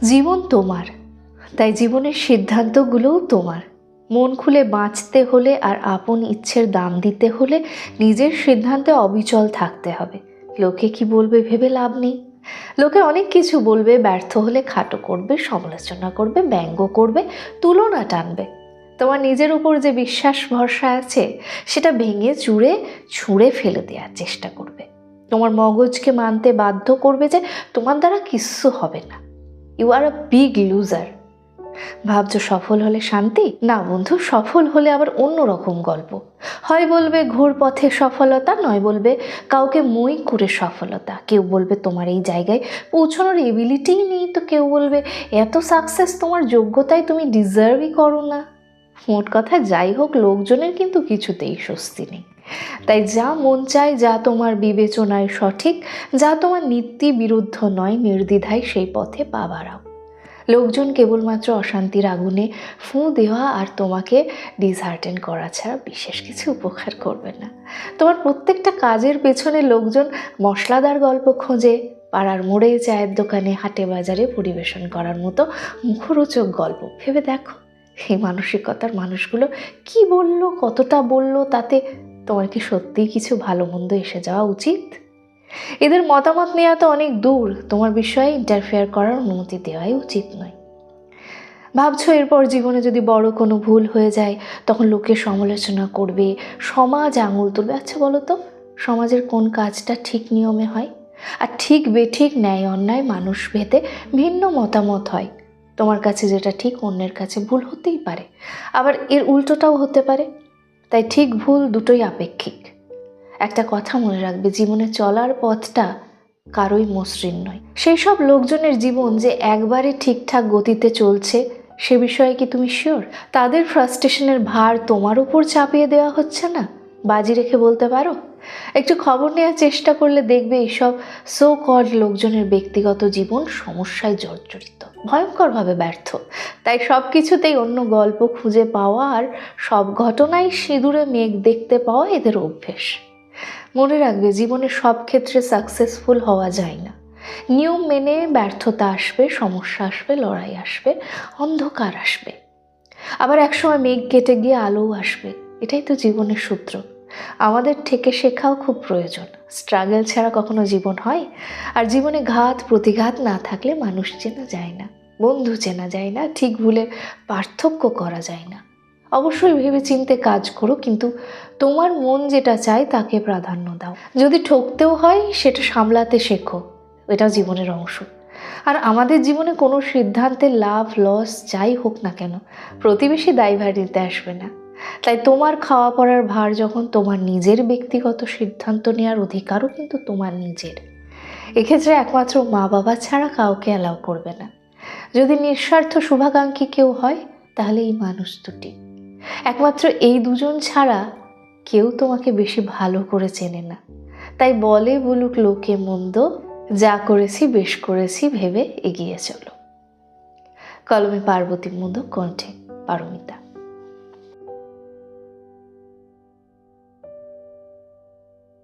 জীবন তোমার, তাই জীবনের সিদ্ধান্তগুলোও তোমার। মন খুলে বাঁচতে হলে আর আপন ইচ্ছের দাম দিতে হলে নিজের সিদ্ধান্তে অবিচল থাকতে হবে। লোকে কি বলবে ভেবে লাভ নেই। লোকে অনেক কিছু বলবে, ব্যর্থ হলে খাটো করবে, সমালোচনা করবে, ব্যঙ্গ করবে, তুলনা টানবে। তোমার নিজের উপর যে বিশ্বাস ভরসা আছে, সেটা ভেঙে চুড়ে, ছুঁড়ে ফেলে দেওয়ার চেষ্টা করবে। তোমার মগজকে মানতে বাধ্য করবে যে তোমার দ্বারা কিচ্ছু হবে না। You are a big loser ভাবছ সফল হলে শান্তি? না বন্ধু, সফল হলে আবার অন্য রকম গল্প। হয় বলবে ঘোর পথে সফলতা, নয় বলবে কাউকে মই করে সফলতা। কেউ বলবে তোমার এই জায়গায় পৌঁছানোর এবিলিটিই নেই, তো কেউ বলবে এত সাকসেস তোমার যোগ্যতায় তুমি ডিজার্ভই করো না। মোট কথা যাই হোক, লোকজনের কিন্তু কিছুতেই স্বস্তি নেই। তাই যা মন চায়, যা তোমার বিবেচনায় সঠিক, যা তোমার নীতি বিরুদ্ধ নয়, নির্দ্বিধায় সেই পথে পা বাড়াও। লোকজন কেবলমাত্র অশান্তির আগুনে ফুঁ দেওয়া আর তোমাকে ডিসহার্টেন করা ছাড়া বিশেষ কিছু উপকার করবে না। তোমার প্রত্যেকটা কাজের পেছনে লোকজন মশলাদার গল্প খোঁজে, পাড়ার মোড়ে, চায়ের দোকানে, হাটে বাজারে পরিবেশন করার মতো মুখরোচক গল্প। ভেবে দেখো, এই মানসিকতার মানুষগুলো কি বলল, কতটা বলল, তাতে তোমার কি সত্যিই কিছু ভালো মন্দ এসে যাওয়া উচিত? এদের মতামত নেওয়া তো অনেক দূর। তোমার বিষয়ে ইন্টারফেয়ার করার অনুমতি দেওয়াই উচিত নয়। ভাবছ এরপর জীবনে যদি বড় কোনো ভুল হয়ে যায়, তখন লোকে সমালোচনা করবে, সমাজ আঙুল তুলবে। আচ্ছা বলো তো, সমাজের কোন কাজটা ঠিক নিয়মে হয়? আর ঠিক বেঠিক ন্যায় অন্যায় মানুষ ভেদে ভিন্ন মতামত হয়। তোমার কাছে যেটা ঠিক, অন্যের কাছে ভুল হতেই পারে। আবার এর উল্টোটাও হতে পারে। তাই ঠিক ভুল দুটোই আপেক্ষিক। একটা কথা মনে রাখবে, জীবনে চলার পথটা কারোই মসৃণ নয়। সেই সব লোকজনের জীবন যে একবারে ঠিকঠাক গতিতে চলছে, সে বিষয়ে কি তুমি শিওর তাদের ফ্রাস্ট্রেশনের ভার তোমার উপর চাপিয়ে দেওয়া হচ্ছে না? বাজি রেখে বলতে পারো? একটু খবর নেওয়ার চেষ্টা করলে দেখবে এইসব সো কড লোকজনের ব্যক্তিগত জীবন সমস্যায় জর্জরিত, ভয়ঙ্করভাবে ব্যর্থ। তাই সব কিছুতেই অন্য গল্প খুঁজে পাওয়া আর সব ঘটনাই সিঁদুরে মেঘ দেখতে পাওয়া এদের অভ্যেস। মনে রাখবে জীবনে সব ক্ষেত্রে সাকসেসফুল হওয়া যায় না। নিয়ম মেনে ব্যর্থতা আসবে, সমস্যা আসবে, লড়াই আসবে, অন্ধকার আসবে। আবার একসময় মেঘ কেটে গিয়ে আলোও আসবে। এটাই তো জীবনের সূত্র। আমাদের থেকে শেখাও খুব প্রয়োজন। স্ট্রাগল ছাড়া কখনো জীবন হয়? আর জীবনে ঘাত, প্রতিঘাত না থাকলে মানুষ চেনা যায় না, বন্ধু চেনা যায় না, ঠিক ভুলের পার্থক্য করা যায় না। অবশ্যই ভেবে চিনতে কাজ করো, কিন্তু তোমার মন যেটা চায় তাকে প্রাধান্য দাও। যদি ঠকতেও হয়, সেটা সামলাতে শেখো, এটাও জীবনের অংশ। আর আমাদের জীবনে কোনো সিদ্ধান্তে লাভ, লস, যাই হোক না কেন, প্রতিবেশী দায়ভার নিতে আসবে না। তাই তোমার খাওয়া পড়ার ভার যখন তোমার নিজের ব্যক্তিগত সিদ্ধান্ত নেওয়ার অধিকারও কিন্তু তোমার নিজের। এক্ষেত্রে একমাত্র মা বাবা ছাড়া কাউকে অ্যালাউ করবে না। যদি নিঃস্বার্থ শুভাকাঙ্ক্ষী কেউ হয়, তাহলে এই মানুষ দুটি। একমাত্র এই দুজন ছাড়া কেউ তোমাকে বেশি ভালো করে চেনে না। তাই বলে বলুক লোকে মন্দ, যা করেছি বেশ করেছি ভেবে এগিয়ে চলো। কলমে পার্বতী মুদ কণ্ঠে পারমিতা।